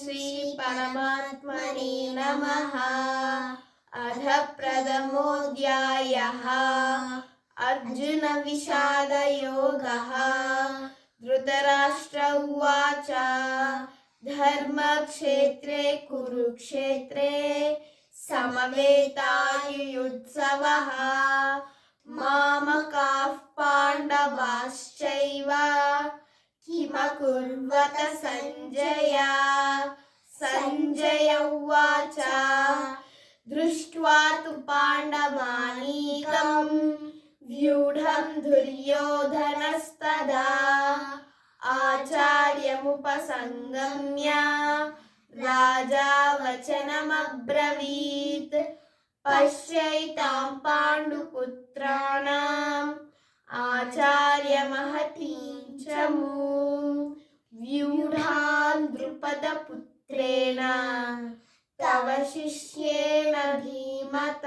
श्रीपरमात्मने नमः अथ प्रथमोऽध्यायः अर्जुनविषादयोगः धृतराष्ट्र उवाच धर्मक्षेत्रे कुरुक्षेत्रे समवेतायुयुत्सवः मामकाः पाण्डवाश्चैव किमकुर्वत सञ्जय सञ्जय उवाच दृष्ट्वा तु पाण्डवानीकम् व्यूढं दुर्योधनस्तदा आचार्यमुपसङ्गम्य राजा वचनमब्रवीत् पश्यैतां पाण्डुपुत्राणाम् आचार्यमहतीं च मूं व्यूढान् द्रुपदपुत्रेण तव शिष्येण धीमता